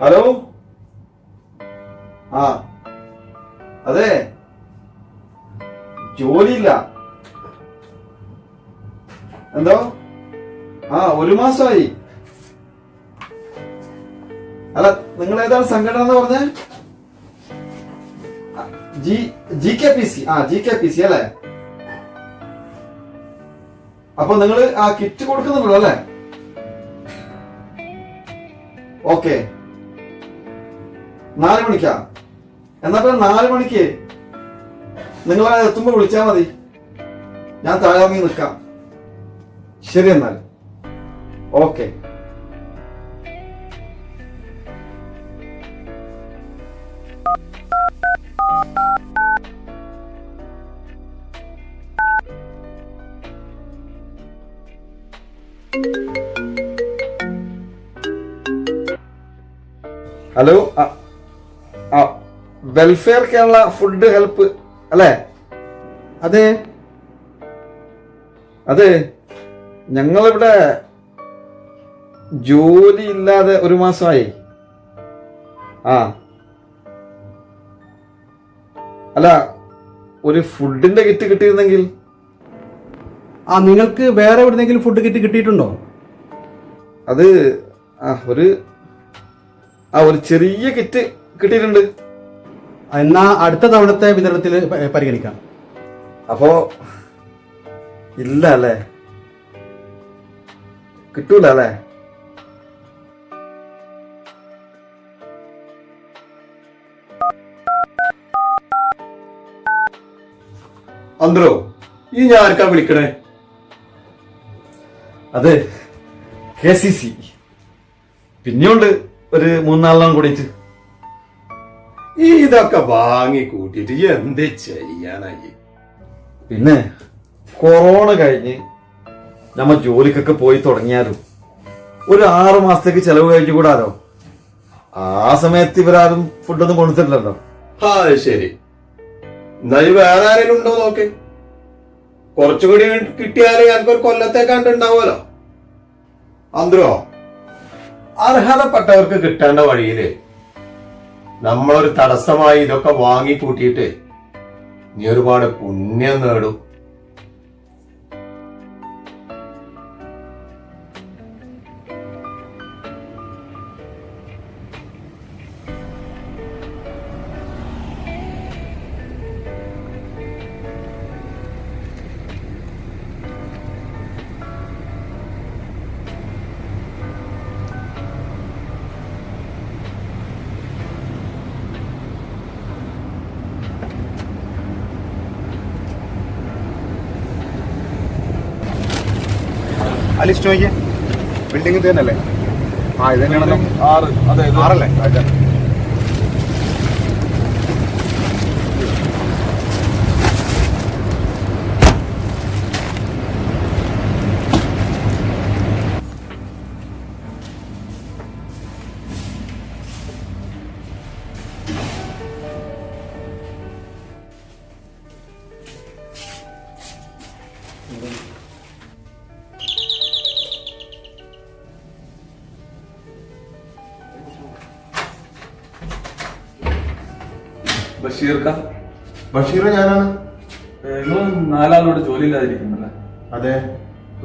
Hello? ആ അതെ. ജോലിയില്ല. എന്തോ? ആ ഒരു മാസമായി. അല്ല നിങ്ങൾ ഏതാണ് സംഘടന എന്ന് പറഞ്ഞ? G K P C. ആ ജി കെ പി സി അല്ലേ? അപ്പൊ നിങ്ങൾ ആ കിറ്റ് കൊടുക്കുന്നുണ്ടോ അല്ലേ? ഓക്കെ. നാല് മണിക്കാ. എന്നാ പിന്നെ നാല് മണിക്ക് നിങ്ങൾ എത്തുമ്പോ വിളിച്ചാ മതി. ഞാൻ താഴെ നിൽക്കാം ശരി എന്നാൽ ഓക്കെ. ഹലോ ആ, വെൽഫെയർ കേരള ഫുഡ് ഹെൽപ്പ് അല്ലേ? അതെ. അതെ. ഞങ്ങളിവിടെ ജോലി ഇല്ലാതെ ഒരു മാസമായി. ആ. അല്ല ഒരു ഫുഡിന്റെ കിറ്റ് കിട്ടിയിരുന്നെങ്കിൽ? ആ നിങ്ങൾക്ക് വേറെ എവിടെന്നെങ്കിലും ഫുഡ് കിറ്റ് കിട്ടിയിട്ടുണ്ടോ? അത് ആ ഒരു ആ ഒരു ചെറിയ കിറ്റ് കിട്ടിയിട്ടുണ്ട്. എന്നാ അടുത്ത തവണത്തെ വിതരണത്തിൽ പരിഗണിക്കാം. അപ്പോ ഇല്ല അല്ലേ കിട്ടൂല അല്ലേ അന്ത്രോ ഈ ഞാൻ ആർക്കാ വിളിക്കണേ? അതെ കെ സി സി. പിന്നെയുണ്ട് ഒരു മൂന്നാലെണ്ണം കൂടിയിട്ട്. ഇതൊക്കെ വാങ്ങി കൂട്ടിയിട്ട് എന്ത് ചെയ്യാനായി പിന്നെ കൊറോണ കഴിഞ്ഞ് നമ്മ ജോലിക്കൊക്കെ പോയി തുടങ്ങിയാലും ഒരു ആറു മാസത്തേക്ക് ചെലവ് കഴിഞ്ഞുകൂടാലോ ആ സമയത്ത് ഇവരാരും ഫുഡൊന്നും കൊടുത്തിട്ടില്ലല്ലോ ആ ശരി. എന്നാ വേറെ ആരെങ്കിലും ഉണ്ടോ നോക്ക്? കുറച്ചുകൂടി കിട്ടിയാൽ ഞങ്ങൾക്കൊരു കൊല്ലത്തേക്കാണ്ട് ഉണ്ടാവുമല്ലോ. അന്ത്രോ അർഹതപ്പെട്ടവർക്ക് കിട്ടേണ്ട വഴിയിൽ നമ്മളൊരു തടസ്സമായി ഇതൊക്കെ വാങ്ങിക്കൂട്ടിയിട്ട് നീ ഒരുപാട് പുണ്യം നേടും. ആ ലിസ്റ്റ് നോക്കിയേ. ബിൽഡിംഗ് തന്നെയല്ലേ? ആ ഇത് തന്നെയാണല്ലോ. ആറ്. അതെ ആറല്ലേ? ബഷീർക്ക? ബഷീർ ഞാനാണ്? നിങ്ങൾ നാലാളോട് ജോലി ഇല്ലാതിരിക്കുന്നല്ലേ അതെ.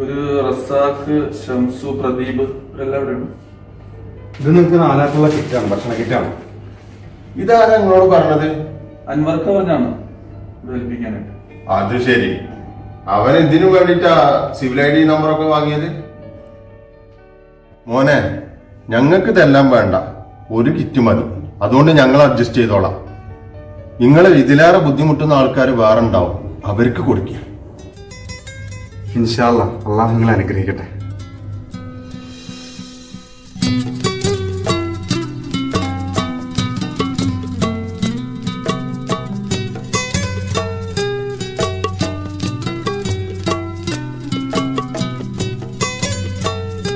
ഒരു റസാഖ് ഷംസു പ്രദീപ് ഉണ്ട് ഇത് നിങ്ങൾക്ക് നാലാക്കുള്ള കിറ്റാണ് ഭക്ഷണ കിറ്റാണ്. ഇതാരാ നിങ്ങളോട് പറഞ്ഞത്? അൻവർക്ക പറഞ്ഞാണ് ഇത് ഏൽപ്പിക്കാനായിട്ട്. അത് ശരി. അവൻ എന്തിനു വേണ്ടിട്ടാ സിവിൽ ഐ ഡി നമ്പറൊക്കെ വാങ്ങിയത്? മോനെ ഞങ്ങൾക്ക് ഇതെല്ലാം വേണ്ട. ഒരു കിറ്റ് മതി. അതുകൊണ്ട് ഞങ്ങൾ അഡ്ജസ്റ്റ് ചെയ്തോളാം. നിങ്ങൾ ഇതിലേറെ ബുദ്ധിമുട്ടുന്ന ആൾക്കാർ വേറെ ഉണ്ടാവും. അവർക്ക് കൊടുക്കുക. ഇൻഷാല്ല അള്ളാഹ് നിങ്ങളെ അനുഗ്രഹിക്കട്ടെ.